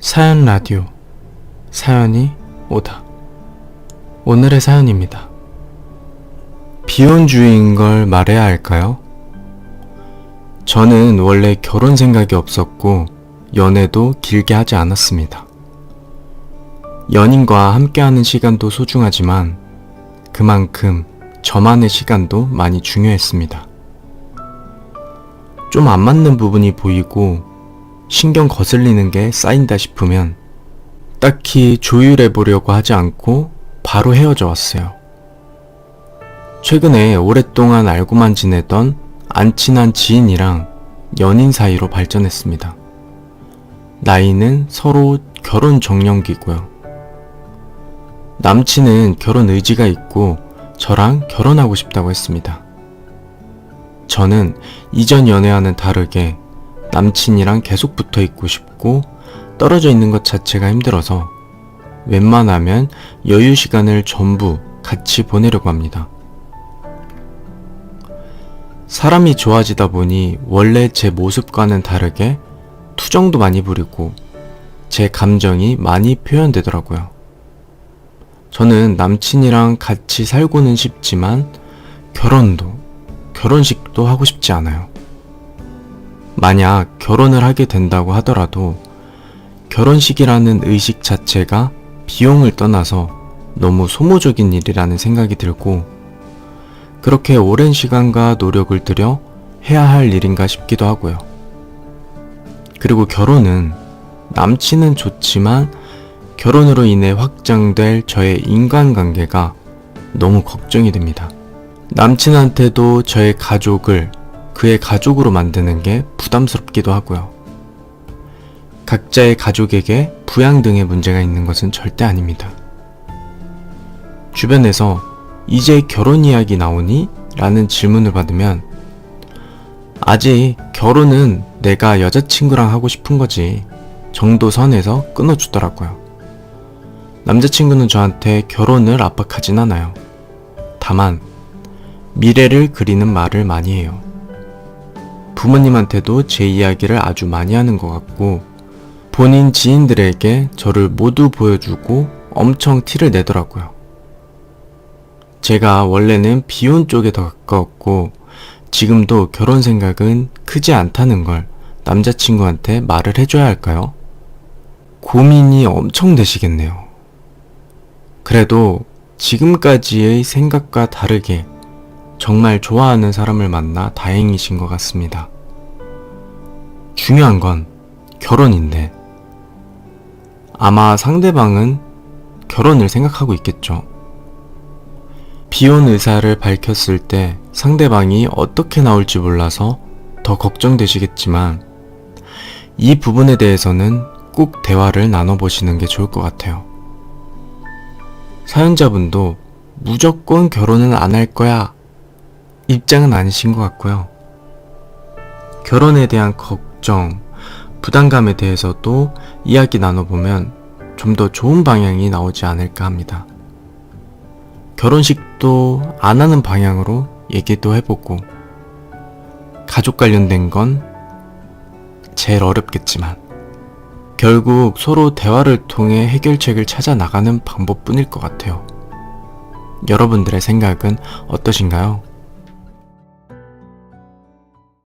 사연 라디오 사연이 오다 오늘의 사연입니다. 비혼주의인 걸 말해야 할까요? 저는 원래 결혼 생각이 없었고 연애도 길게 하지 않았습니다. 연인과 함께하는 시간도 소중하지만 그만큼 저만의 시간도 많이 중요했습니다. 좀 안 맞는 부분이 보이고 신경 거슬리는 게 쌓인다 싶으면 딱히 조율해 보려고 하지 않고 바로 헤어져 왔어요. 최근에 오랫동안 알고만 지내던 안 친한 지인이랑 연인 사이로 발전했습니다. 나이는 서로 결혼 정년기고요. 남친은 결혼 의지가 있고 저랑 결혼하고 싶다고 했습니다. 저는 이전 연애와는 다르게 남친이랑 계속 붙어 있고 싶고 떨어져 있는 것 자체가 힘들어서 웬만하면 여유 시간을 전부 같이 보내려고 합니다. 사람이 좋아지다 보니 원래 제 모습과는 다르게 투정도 많이 부리고 제 감정이 많이 표현되더라고요. 저는 남친이랑 같이 살고는 싶지만 결혼도, 결혼식도 하고 싶지 않아요. 만약 결혼을 하게 된다고 하더라도 결혼식이라는 의식 자체가 비용을 떠나서 너무 소모적인 일이라는 생각이 들고 그렇게 오랜 시간과 노력을 들여 해야 할 일인가 싶기도 하고요. 그리고 결혼은 남친은 좋지만 결혼으로 인해 확장될 저의 인간관계가 너무 걱정이 됩니다. 남친한테도 저의 가족을 그의 가족으로 만드는 게 부담스럽기도 하고요. 각자의 가족에게 부양 등의 문제가 있는 것은 절대 아닙니다. 주변에서 이제 결혼 이야기 나오니? 라는 질문을 받으면 아직 결혼은 내가 여자친구랑 하고 싶은 거지 정도 선에서 끊어주더라고요. 남자친구는 저한테 결혼을 압박하진 않아요. 다만 미래를 그리는 말을 많이 해요. 부모님한테도 제 이야기를 아주 많이 하는 것 같고 본인 지인들에게 저를 모두 보여주고 엄청 티를 내더라고요. 제가 원래는 비혼 쪽에 더 가까웠고 지금도 결혼 생각은 크지 않다는 걸 남자친구한테 말을 해줘야 할까요? 고민이 엄청 되시겠네요. 그래도 지금까지의 생각과 다르게 정말 좋아하는 사람을 만나 다행이신 것 같습니다. 중요한 건 결혼인데 아마 상대방은 결혼을 생각하고 있겠죠. 비혼 의사를 밝혔을 때 상대방이 어떻게 나올지 몰라서 더 걱정되시겠지만 이 부분에 대해서는 꼭 대화를 나눠보시는 게 좋을 것 같아요. 사연자분도 무조건 결혼은 안 할 거야 입장은 아니신 것 같고요. 결혼에 대한 걱정, 부담감에 대해서도 이야기 나눠보면 좀 더 좋은 방향이 나오지 않을까 합니다. 결혼식도 안 하는 방향으로 얘기도 해보고, 가족 관련된 건 제일 어렵겠지만, 결국 서로 대화를 통해 해결책을 찾아 나가는 방법뿐일 것 같아요. 여러분들의 생각은 어떠신가요?